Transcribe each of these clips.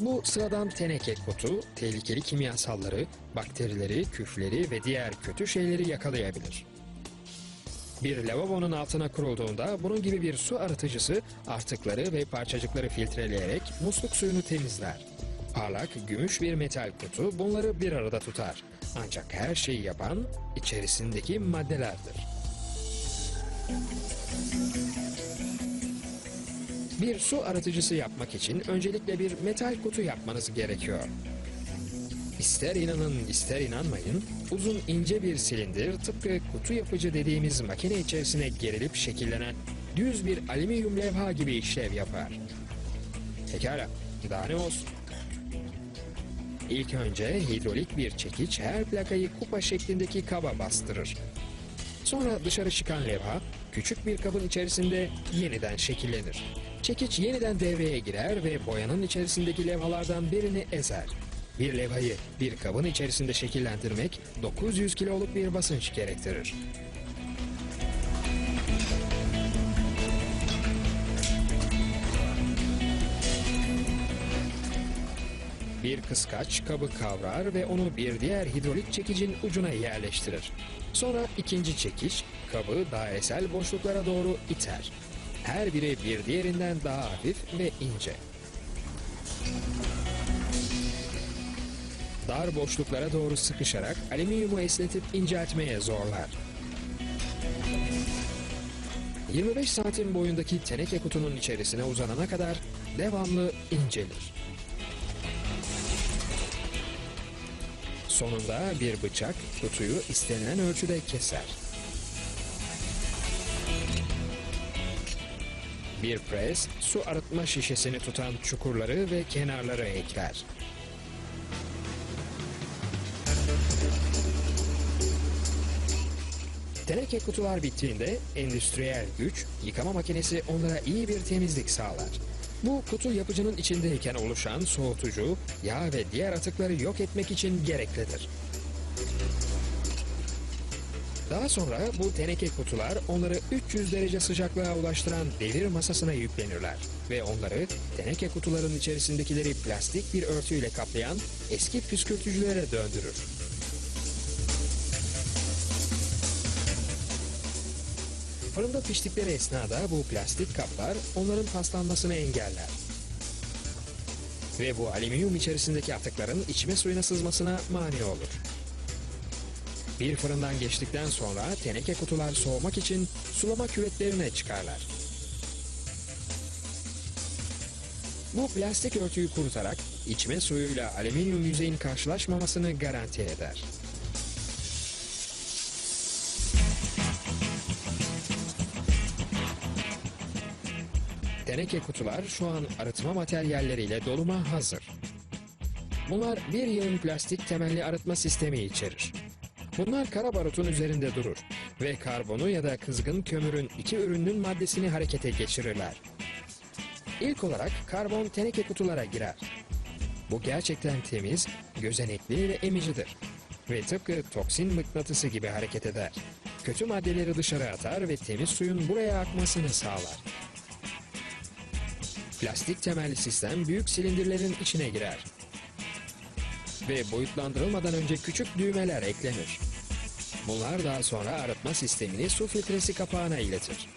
Bu sıradan teneke kutu, tehlikeli kimyasalları, bakterileri, küfleri ve diğer kötü şeyleri yakalayabilir. Bir lavabonun altına kurulduğunda bunun gibi bir su arıtıcısı artıkları ve parçacıkları filtreleyerek musluk suyunu temizler. Parlak, gümüş bir metal kutu bunları bir arada tutar. Ancak her şeyi yapan içerisindeki maddelerdir. Bir su arıtıcısı yapmak için öncelikle bir metal kutu yapmanız gerekiyor. İster inanın ister inanmayın, uzun ince bir silindir tıpkı kutu yapıcı dediğimiz makine içerisine gerilip şekillenen düz bir alüminyum levha gibi işlev yapar. Pekala, daha ne olsun? İlk önce hidrolik bir çekiç her plakayı kupa şeklindeki kaba bastırır. Sonra dışarı çıkan levha küçük bir kabın içerisinde yeniden şekillenir. Çekiç yeniden devreye girer ve boyanın içerisindeki levhalardan birini ezer. Bir levhayı bir kabın içerisinde şekillendirmek 900 kiloluk bir basınç gerektirir. Bir kıskaç kabı kavrar ve onu bir diğer hidrolik çekicin ucuna yerleştirir. Sonra ikinci çekiç kabı dairesel boşluklara doğru iter. Her biri bir diğerinden daha hafif ve ince. Dar boşluklara doğru sıkışarak alüminyumu esnetip inceltmeye zorlar. 25 santim boyundaki teneke kutunun içerisine uzanana kadar devamlı incelir. Sonunda bir bıçak kutuyu istenilen ölçüde keser. Bir pres su arıtma şişesini tutan çukurları ve kenarları ekler. Teneke kutular bittiğinde endüstriyel güç yıkama makinesi onlara iyi bir temizlik sağlar. Bu kutu yapıcının içindeyken oluşan soğutucu, yağ ve diğer atıkları yok etmek için gereklidir. Daha sonra bu teneke kutular onları 300 derece sıcaklığa ulaştıran devir masasına yüklenirler ve onları teneke kutuların içerisindekileri plastik bir örtüyle kaplayan eski püskürtücülere döndürür. Fırında piştikleri esnada bu plastik kaplar onların paslanmasını engeller. Ve bu alüminyum içerisindeki atıkların içme suyuna sızmasına mani olur. Bir fırından geçtikten sonra teneke kutular soğumak için sulama küvetlerine çıkarlar. Bu plastik örtüyü kurutarak içme suyuyla alüminyum yüzeyin karşılaşmamasını garanti eder. Teneke kutular şu an arıtma materyalleriyle doluma hazır. Bunlar bir yığın plastik temelli arıtma sistemi içerir. Bunlar kara barutun üzerinde durur ve karbonu ya da kızgın kömürün iki ürünün maddesini harekete geçirirler. İlk olarak karbon teneke kutulara girer. Bu gerçekten temiz, gözenekli ve emicidir. Ve tıpkı toksin mıknatısı gibi hareket eder. Kötü maddeleri dışarı atar ve temiz suyun buraya akmasını sağlar. Plastik temelli sistem büyük silindirlerin içine girer. Ve boyutlandırılmadan önce küçük düğmeler eklenir. Bunlar daha sonra arıtma sistemini su filtresi kapağına iletir.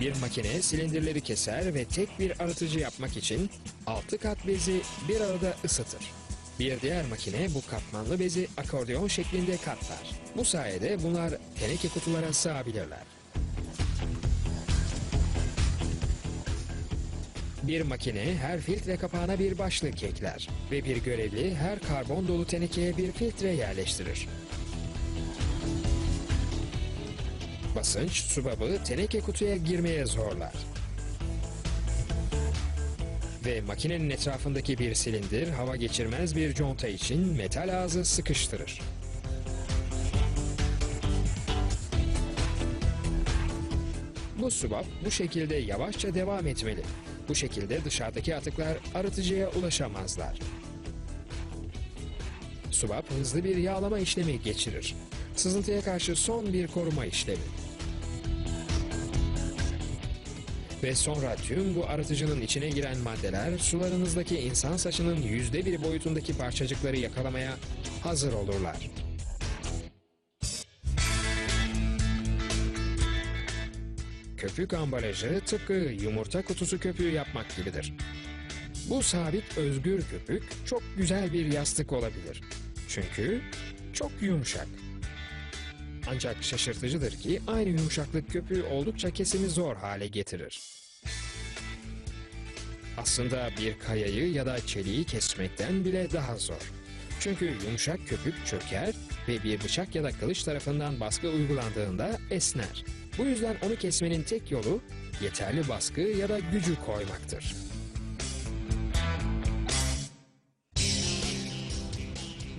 Bir makine silindirleri keser ve tek bir arıtıcı yapmak için 6 kat bezi bir arada ısıtır. Bir diğer makine bu katmanlı bezi akordeon şeklinde katlar. Bu sayede bunlar teneke kutulara sığabilirler. Bir makine her filtre kapağına bir başlık ekler ve bir görevli her karbon dolu tenekeye bir filtre yerleştirir. Basınç subabı teneke kutuya girmeye zorlar. Ve makinenin etrafındaki bir silindir hava geçirmez bir conta için metal ağzı sıkıştırır. Bu subap bu şekilde yavaşça devam etmeli. Bu şekilde dışarıdaki atıklar arıtıcıya ulaşamazlar. Subap hızlı bir yağlama işlemi geçirir. Sızıntıya karşı son bir koruma işlemi. Ve sonra tüm bu arıtıcının içine giren maddeler sularınızdaki insan saçının yüzde bir boyutundaki parçacıkları yakalamaya hazır olurlar. Köpük ambalajı tıpkı yumurta kutusu köpüğü yapmak gibidir. Bu sabit özgür köpük çok güzel bir yastık olabilir. Çünkü çok yumuşak. Ancak şaşırtıcıdır ki aynı yumuşaklık köpüğü oldukça kesimi zor hale getirir. Aslında bir kayayı ya da çeliği kesmekten bile daha zor. Çünkü yumuşak köpük çöker ve bir bıçak ya da kılıç tarafından baskı uygulandığında esner. Bu yüzden onu kesmenin tek yolu yeterli baskı ya da gücü koymaktır.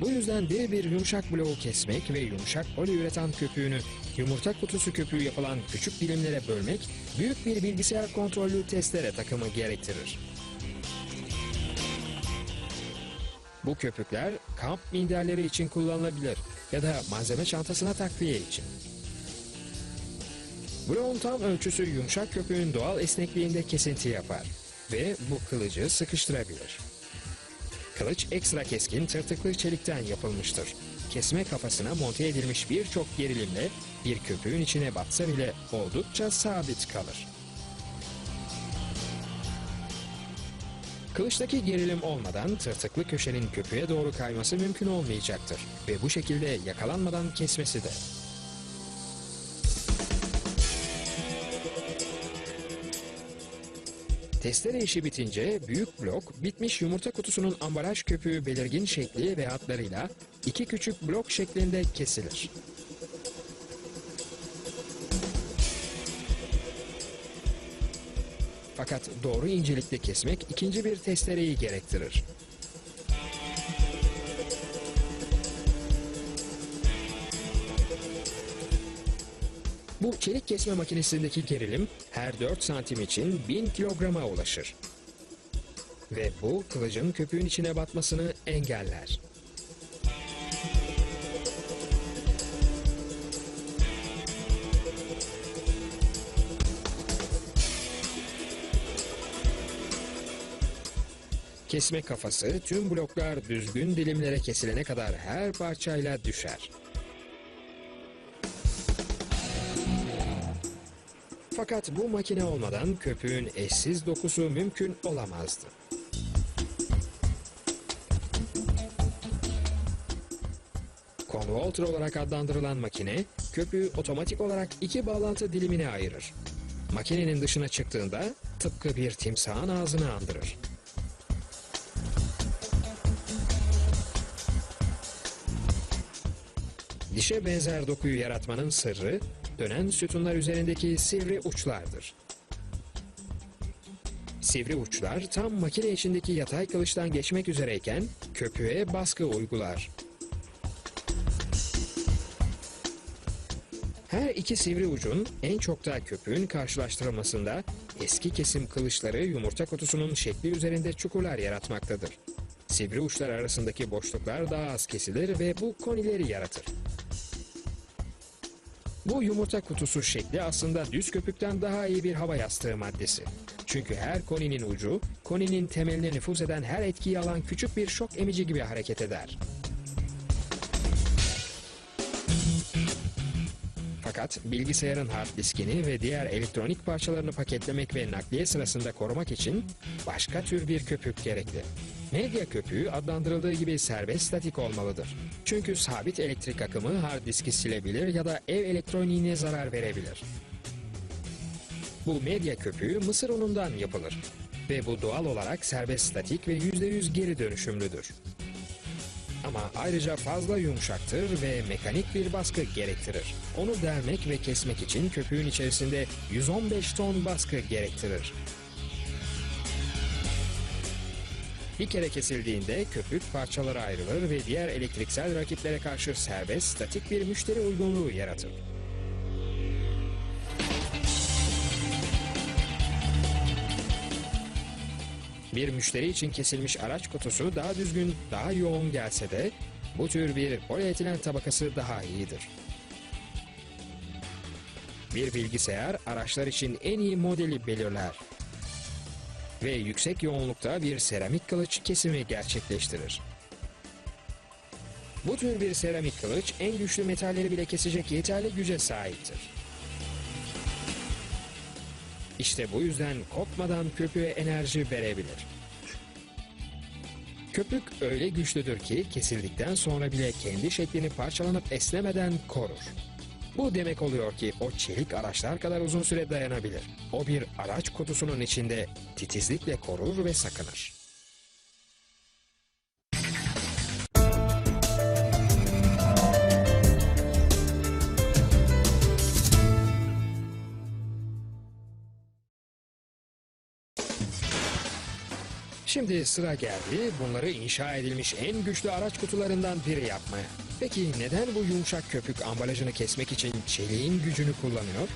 Bu yüzden bir bir yumuşak bloğu kesmek ve yumuşak poliüretan köpüğünü yumurta kutusu köpüğü yapılan küçük dilimlere bölmek büyük bir bilgisayar kontrollü testere takımı gerektirir. Bu köpükler kamp minderleri için kullanılabilir ya da malzeme çantasına takviye için. Bloğun tam ölçüsü yumuşak köpüğün doğal esnekliğinde kesinti yapar ve bu kılıcı sıkıştırabilir. Kılıç ekstra keskin tırtıklı çelikten yapılmıştır. Kesme kafasına monte edilmiş birçok gerilimle bir köpüğün içine batsa bile oldukça sabit kalır. Kılıçtaki gerilim olmadan tırtıklı köşenin köpüğe doğru kayması mümkün olmayacaktır ve bu şekilde yakalanmadan kesmesi de. Testere işi bitince büyük blok bitmiş yumurta kutusunun ambalaj köpüğü belirgin şekli ve hatlarıyla iki küçük blok şeklinde kesilir. Fakat doğru incelikte kesmek ikinci bir testereyi gerektirir. Bu çelik kesme makinesindeki gerilim her 4 santim için 1000 kilograma ulaşır. Ve bu kılıcın köpüğün içine batmasını engeller. Kesme kafası tüm bloklar düzgün dilimlere kesilene kadar her parçayla düşer. Fakat bu makine olmadan köpüğün eşsiz dokusu mümkün olamazdı. Convolter olarak adlandırılan makine, köpüğü otomatik olarak iki bağlantı dilimine ayırır. Makinenin dışına çıktığında tıpkı bir timsahın ağzını andırır. Dişe benzer dokuyu yaratmanın sırrı, dönen sütunlar üzerindeki sivri uçlardır. Sivri uçlar tam makine içindeki yatay kılıçtan geçmek üzereyken köpüğe baskı uygular. Her iki sivri ucun en çok da köpüğün karşılaştırılmasında eski kesim kılıçları yumurta kutusunun şekli üzerinde çukurlar yaratmaktadır. Sivri uçlar arasındaki boşluklar daha az kesilir ve bu konileri yaratır. Bu yumurta kutusu şekli aslında düz köpükten daha iyi bir hava yastığı maddesi. Çünkü her koninin ucu, koninin temeline nüfuz eden her etkiyi alan küçük bir şok emici gibi hareket eder. Fakat bilgisayarın hard diskini ve diğer elektronik parçalarını paketlemek ve nakliye sırasında korumak için başka tür bir köpük gerekli. Medya köpüğü adlandırıldığı gibi serbest statik olmalıdır. Çünkü sabit elektrik akımı hard diski silebilir ya da ev elektroniğine zarar verebilir. Bu medya köpüğü mısır unundan yapılır ve bu doğal olarak serbest statik ve %100 geri dönüşümlüdür. Ama ayrıca fazla yumuşaktır ve mekanik bir baskı gerektirir. Onu delmek ve kesmek için köpüğün içerisinde 115 ton baskı gerektirir. Bir kere kesildiğinde köpük parçalara ayrılır ve diğer elektriksel rakiplere karşı serbest statik bir müşteri uygunluğu yaratır. Bir müşteri için kesilmiş araç kutusu daha düzgün, daha yoğun gelse de bu tür bir polietilen tabakası daha iyidir. Bir bilgisayar araçlar için en iyi modeli belirler. Ve yüksek yoğunlukta bir seramik kılıç kesimi gerçekleştirir. Bu tür bir seramik kılıç en güçlü metalleri bile kesecek yeterli güce sahiptir. İşte bu yüzden kopmadan köpüğe enerji verebilir. Köpük öyle güçlüdür ki kesildikten sonra bile kendi şeklini parçalanıp esnemeden korur. Bu demek oluyor ki o çelik araçlar kadar uzun süre dayanabilir. O bir araç kutusunun içinde titizlikle korur ve sakınır. Şimdi sıra geldi bunları inşa edilmiş en güçlü araç kutularından biri yapmaya. Peki neden bu yumuşak köpük ambalajını kesmek için çeliğin gücünü kullanıyor?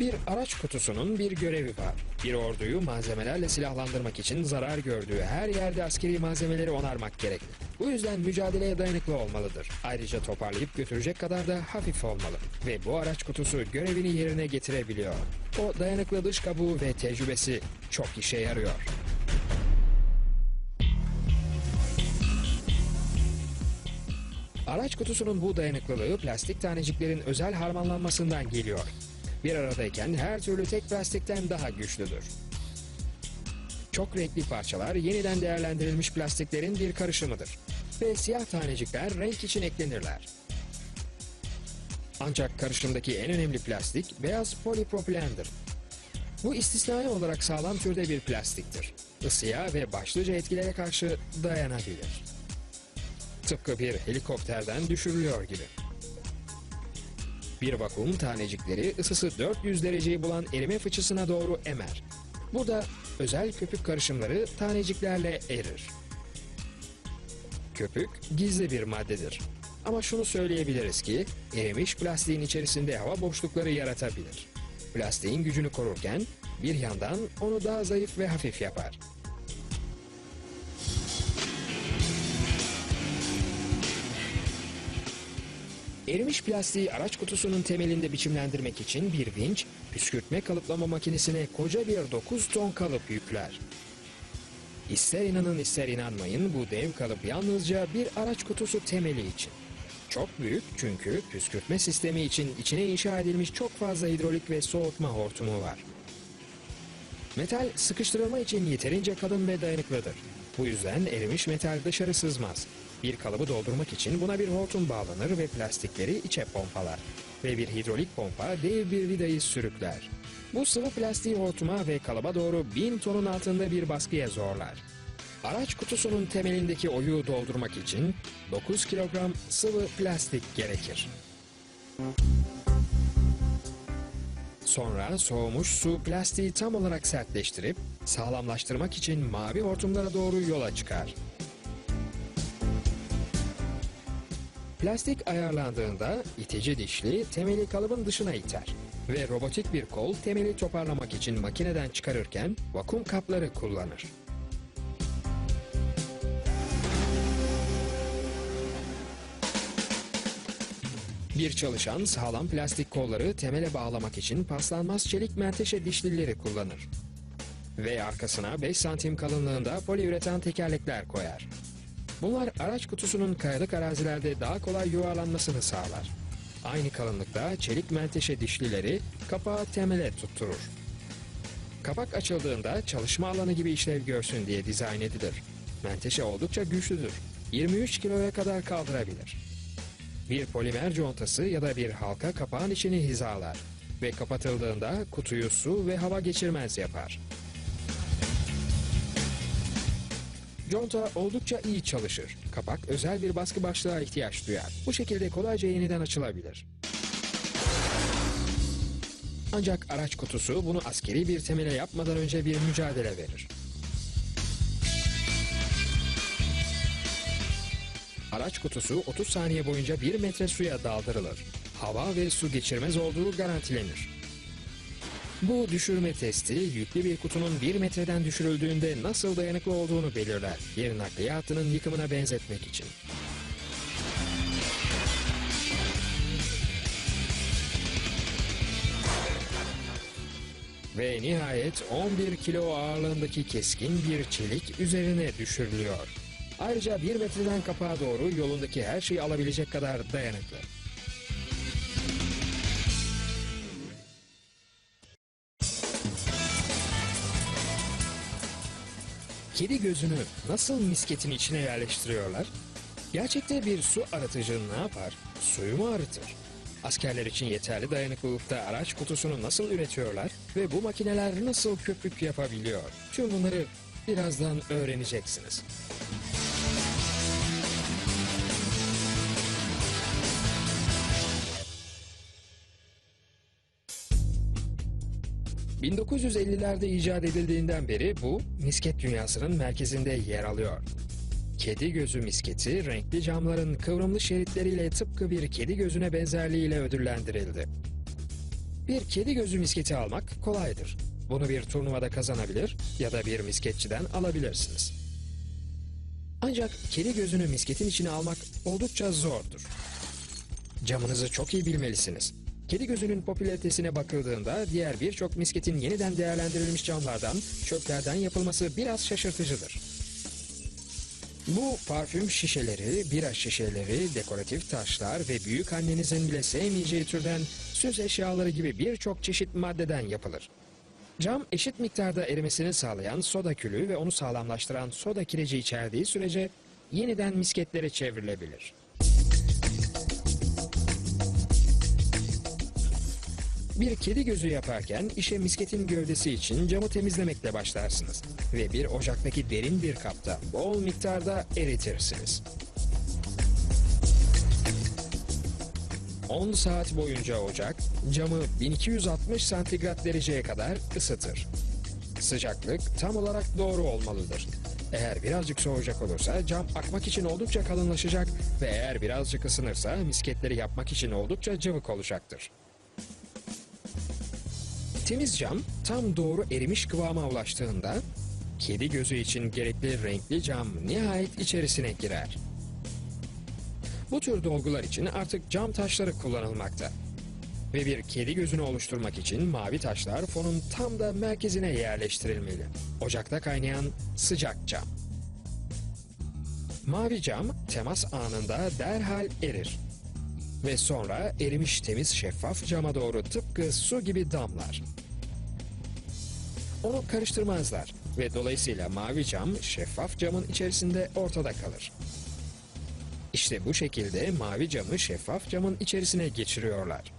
Bir araç kutusunun bir görevi var. Bir orduyu malzemelerle silahlandırmak için zarar gördüğü her yerde askeri malzemeleri onarmak gerekli. Bu yüzden mücadeleye dayanıklı olmalıdır. Ayrıca toparlayıp götürecek kadar da hafif olmalı. Ve bu araç kutusu görevini yerine getirebiliyor. O dayanıklı dış kabuğu ve tecrübesi çok işe yarıyor. Araç kutusunun bu dayanıklılığı plastik taneciklerin özel harmanlanmasından geliyor. Bir aradayken her türlü tek plastikten daha güçlüdür. Çok renkli parçalar yeniden değerlendirilmiş plastiklerin bir karışımıdır. Ve siyah tanecikler renk için eklenirler. Ancak karışımdaki en önemli plastik beyaz polipropilendir. Bu istisnai olarak sağlam türde bir plastiktir. Isıya ve başlıca etkilere karşı dayanabilir. Tıpkı bir helikopterden düşürülüyor gibi. Bir vakum tanecikleri ısısı 400 dereceyi bulan erime fıçısına doğru emer. Burada özel köpük karışımları taneciklerle erir. Köpük gizli bir maddedir. Ama şunu söyleyebiliriz ki erimiş plastiğin içerisinde hava boşlukları yaratabilir. Plastiğin gücünü korurken bir yandan onu daha zayıf ve hafif yapar. Erimiş plastiği araç kutusunun temelinde biçimlendirmek için bir vinç, püskürtme kalıplama makinesine koca bir 9 ton kalıp yükler. İster inanın ister inanmayın bu dev kalıp yalnızca bir araç kutusu temeli için. Çok büyük çünkü püskürtme sistemi için içine inşa edilmiş çok fazla hidrolik ve soğutma hortumu var. Metal sıkıştırılma için yeterince kalın ve dayanıklıdır. Bu yüzden erimiş metal dışarı sızmaz. Bir kalıbı doldurmak için buna bir hortum bağlanır ve plastikleri içe pompalar. Ve bir hidrolik pompa dev bir vidayı sürükler. Bu sıvı plastiği hortuma ve kalıba doğru bin tonun altında bir baskıya zorlar. Araç kutusunun temelindeki oyuğu doldurmak için 9 kilogram sıvı plastik gerekir. Sonra soğumuş su plastiği tam olarak sertleştirip sağlamlaştırmak için mavi hortumlara doğru yola çıkar. Plastik ayarlandığında itici dişli temeli kalıbın dışına iter ve robotik bir kol temeli toparlamak için makineden çıkarırken vakum kapları kullanır. Bir çalışan sağlam plastik kolları temele bağlamak için paslanmaz çelik menteşe dişlileri kullanır. Ve arkasına 5 santim kalınlığında poliüretan tekerlekler koyar. Bunlar araç kutusunun kayalık arazilerde daha kolay yuvarlanmasını sağlar. Aynı kalınlıkta çelik menteşe dişlileri kapağı temele tutturur. Kapak açıldığında çalışma alanı gibi işlev görsün diye dizayn edilir. Menteşe oldukça güçlüdür. 23 kiloya kadar kaldırabilir. Bir polimer contası ya da bir halka kapağın içini hizalar ve kapatıldığında kutuyu su ve hava geçirmez yapar. Conta oldukça iyi çalışır. Kapak özel bir baskı başlığa ihtiyaç duyar. Bu şekilde kolayca yeniden açılabilir. Ancak araç kutusu bunu askeri bir temele yapmadan önce bir mücadele verir. Araç kutusu 30 saniye boyunca 1 metre suya daldırılır. Hava ve su geçirmez olduğu garantilenir. Bu düşürme testi yüklü bir kutunun 1 metreden düşürüldüğünde nasıl dayanıklı olduğunu belirler. Yer nakliye hattının yıkımına benzetmek için. Ve nihayet 11 kilo ağırlığındaki keskin bir çelik üzerine düşürülüyor. Ayrıca 1 metreden kapağa doğru yolundaki her şeyi alabilecek kadar dayanıklı. Kedi gözünü nasıl misketin içine yerleştiriyorlar? Gerçekte bir su arıtıcı ne yapar? Suyu mu arıtır? Askerler için yeterli dayanıklılıkta araç kutusunu nasıl üretiyorlar ve bu makineler nasıl köpük yapabiliyor? Tüm bunları birazdan öğreneceksiniz. ...1950'lerde icat edildiğinden beri bu misket dünyasının merkezinde yer alıyor. Kedi gözü misketi renkli camların kıvrımlı şeritleriyle tıpkı bir kedi gözüne benzerliğiyle ödüllendirildi. Bir kedi gözü misketi almak kolaydır. Bunu bir turnuvada kazanabilir ya da bir misketçiden alabilirsiniz. Ancak kedi gözünü misketin içine almak oldukça zordur. Camınızı çok iyi bilmelisiniz. Kedi gözünün popülaritesine bakıldığında diğer birçok misketin yeniden değerlendirilmiş camlardan, çöplerden yapılması biraz şaşırtıcıdır. Bu parfüm şişeleri, bira şişeleri, dekoratif taşlar ve büyük annenizin bile sevmeyeceği türden süs eşyaları gibi birçok çeşit maddeden yapılır. Cam eşit miktarda erimesini sağlayan soda külü ve onu sağlamlaştıran soda kireci içerdiği sürece yeniden misketlere çevrilebilir. Bir kedi gözü yaparken işe misketin gövdesi için camı temizlemekle başlarsınız ve bir ocaktaki derin bir kapta bol miktarda eritirsiniz. 10 saat boyunca ocak camı 1260 santigrat dereceye kadar ısıtır. Sıcaklık tam olarak doğru olmalıdır. Eğer birazcık soğuyacak olursa cam akmak için oldukça kalınlaşacak ve eğer birazcık ısınırsa misketleri yapmak için oldukça cıvık olacaktır. Temiz cam tam doğru erimiş kıvama ulaştığında kedi gözü için gerekli renkli cam nihayet içerisine girer. Bu tür dolgular için artık cam taşları kullanılmakta. Ve bir kedi gözünü oluşturmak için mavi taşlar fonun tam da merkezine yerleştirilmeli. Ocakta kaynayan sıcak cam. Mavi cam temas anında derhal erir ve sonra erimiş temiz şeffaf cama doğru tıpkı su gibi damlar. Onu karıştırmazlar ve dolayısıyla mavi cam şeffaf camın içerisinde ortada kalır. İşte bu şekilde mavi camı şeffaf camın içerisine geçiriyorlar.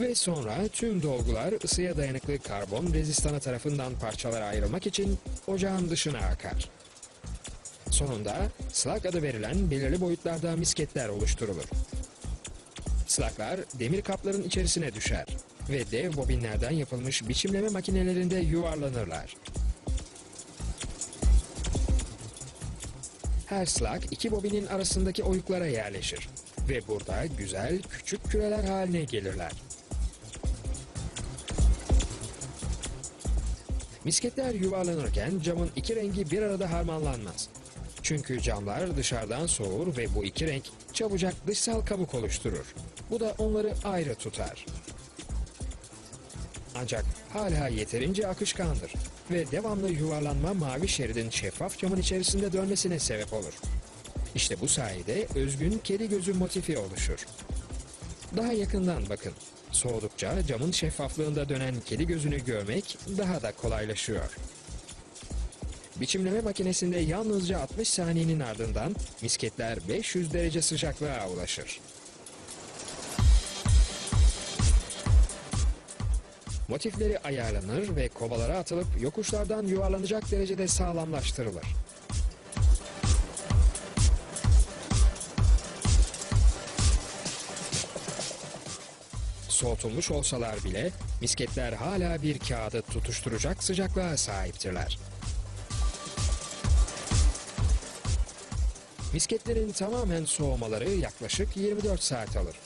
Ve sonra tüm dolgular ısıya dayanıklı karbon rezistanı tarafından parçalara ayrılmak için ocağın dışına akar. Sonunda slug adı verilen belirli boyutlarda misketler oluşturulur. Sluglar demir kapların içerisine düşer ve dev bobinlerden yapılmış biçimleme makinelerinde yuvarlanırlar. Her slug iki bobinin arasındaki oyuklara yerleşir ve burada güzel küçük küreler haline gelirler. Misketler yuvarlanırken camın iki rengi bir arada harmanlanmaz. Çünkü camlar dışarıdan soğur ve bu iki renk çabucak dışsal kabuk oluşturur. Bu da onları ayrı tutar. Ancak hala yeterince akışkandır ve devamlı yuvarlanma mavi şeridin şeffaf camın içerisinde dönmesine sebep olur. İşte bu sayede özgün kedi gözü motifi oluşur. Daha yakından bakın. Soğudukça camın şeffaflığında dönen kedi gözünü görmek daha da kolaylaşıyor. Biçimleme makinesinde yalnızca 60 saniyenin ardından misketler 500 derece sıcaklığa ulaşır. Motifleri ayarlanır ve kovalara atılıp yokuşlardan yuvarlanacak derecede sağlamlaştırılır. Soğutulmuş olsalar bile misketler hala bir kağıdı tutuşturacak sıcaklığa sahiptirler. Misketlerin tamamen soğumaları yaklaşık 24 saat alır.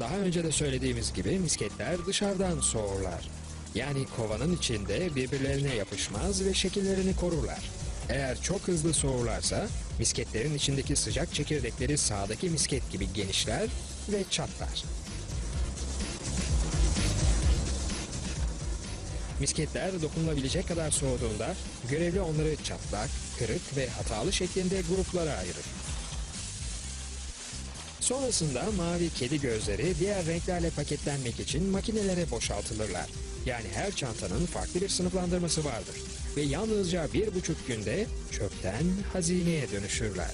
Daha önce de söylediğimiz gibi misketler dışarıdan soğurlar. Yani kovanın içinde birbirlerine yapışmaz ve şekillerini korurlar. Eğer çok hızlı soğurlarsa misketlerin içindeki sıcak çekirdekleri sağdaki misket gibi genişler ve çatlar. Misketler dokunulabilecek kadar soğuduğunda görevli onları çatlak, kırık ve hatalı şeklinde gruplara ayırır. Sonrasında mavi kedi gözleri diğer renklerle paketlenmek için makinelere boşaltılırlar. Yani her çantanın farklı bir sınıflandırması vardır. Ve yalnızca bir buçuk günde çöpten hazineye dönüşürler.